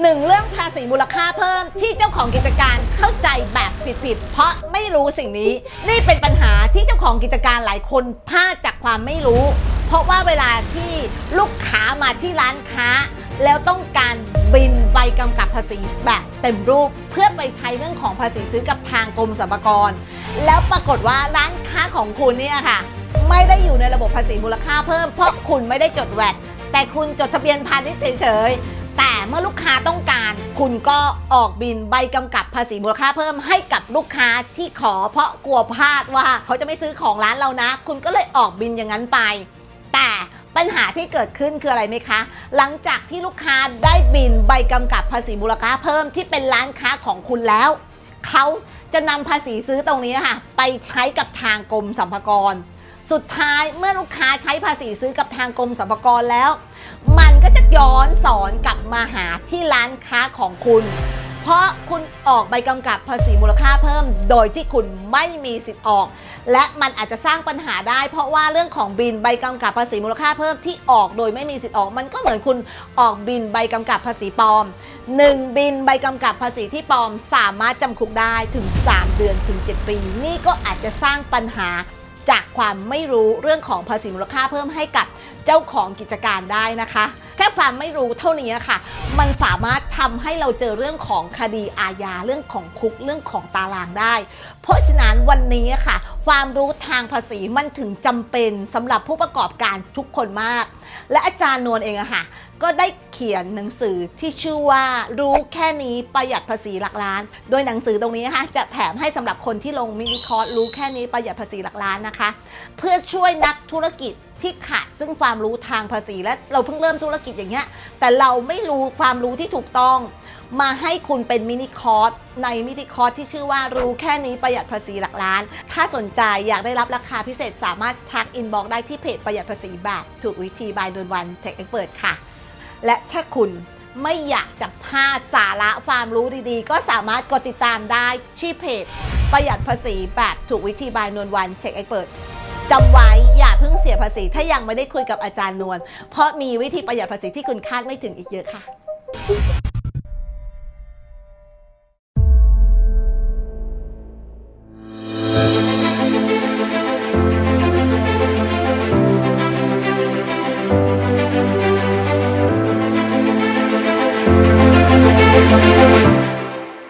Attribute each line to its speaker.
Speaker 1: หนึ่งเรื่องภาษีมูลค่าเพิ่มที่เจ้าของกิจการเข้าใจแบบผิดๆ เพราะไม่รู้สิ่งนี้ นี่เป็นปัญหาที่เจ้าของกิจการหลายคนพลาดจากความไม่รู้ เพราะว่าเวลาที่ลูกค้ามาที่ร้านค้า แล้วต้องการบินใบกำกับภาษีแบบเต็มรูป เพื่อไปใช้เรื่องของภาษีซื้อกับทางกรมสรรพากร แล้วปรากฏว่าร้านค้าของคุณเนี่ยค่ะ ไม่ได้อยู่ในระบบภาษีมูลค่าเพิ่ม เพราะคุณไม่ได้จดแวดแต่คุณจดทะเบียนพาณิชย์เฉยๆ แต่เมื่อลูกค้าต้องการ คุณก็ออกบินใบกำกับภาษีมูลค่าเพิ่มให้กับลูกค้าที่ขอเพราะกลัวพลาดว่าเขาจะไม่ซื้อของร้านเรานะ คุณก็เลยออกบินอย่างนั้นไป แต่ปัญหาที่เกิดขึ้นคืออะไรไหมคะ หลังจากที่ลูกค้าได้บินใบกำกับภาษีมูลค่าเพิ่มที่เป็นร้านค้าของคุณแล้ว เขาจะนำภาษีซื้อตรงนี้ค่ะไปใช้กับทางกรมสรรพากร สุดท้ายเมื่อลูกค้าใช้ภาษีซื้อกับทางกรมสรรพากรแล้ว มันก็จะ ย้อนสอนกลับมาหาที่ร้านค้าของคุณ เพราะคุณออกใบกำกับภาษีมูลค่าเพิ่ม โดยที่คุณไม่มีสิทธิ์ออก และมันอาจจะสร้างปัญหาได้ เพราะว่าเรื่องของบินใบกำกับภาษีมูลค่าเพิ่มที่ออกโดยไม่มีสิทธิ์ออก มันก็เหมือนคุณออกบินใบกำกับภาษีปลอม 1 บินใบกำกับภาษีที่ปลอม สามารถจำคุกได้ถึง 3 เดือนถึง 7 ปี นี่ก็อาจจะสร้างปัญหาจากความไม่รู้เรื่องของภาษีมูลค่าเพิ่มให้กับเจ้าของกิจการได้นะคะ ค่ความไม่รู้เท่านี้ค่ะ มันสามารถทำให้เราเจอเรื่องของคดีอาญาเรื่องของคุกเรื่องของตารางได้ เพราะฉะนั้นวันนี้ค่ะ ความรู้ทางภาษีมันถึงจำเป็นสำหรับผู้ประกอบการทุกคนมาก และอาจารย์นวลเองอะค่ะก็ได้เขียนหนังสือที่ชื่อว่ารู้แค่นี้ประหยัดภาษีหลักล้าน โดยหนังสือตรงนี้นะคะจะแถมให้สำหรับคนที่ลงมินิคอร์สรู้แค่นี้ประหยัดภาษีหลักล้านนะคะ เพื่อช่วยนักธุรกิจที่ขาดซึ่งความรู้ทางภาษีและเราเพิ่งเริ่มธุรกิจอย่างเงี้ยแต่เราไม่รู้ความรู้ที่ถูกต้อง มาให้คุณเป็นมินิคอร์สในมินิคอร์สที่ชื่อว่ารู้แค่นี้ประหยัดภาษีหลักล้าน ถ้าสนใจอยากได้รับราคาพิเศษสามารถทักอินบ็อกได้ที่เพจประหยัดภาษีแบบถูกวิธีบายดนวันเทคเอ็กเปิดค่ะ และถ้าคุณไม่อยากจะพลาดสาระความรู้ดีๆ ก็สามารถกดติดตามได้ที่เพจประหยัดภาษีแบบถูกวิธีบายนวลวันเทคเอ็กเปิดจำไว้อย่าเพิ่งเสียภาษีถ้ายังไม่ได้คุยกับอาจารย์นวลเพราะมีวิธีประหยัดภาษีที่คุณคาดไม่ถึงอีกเยอะค่ะ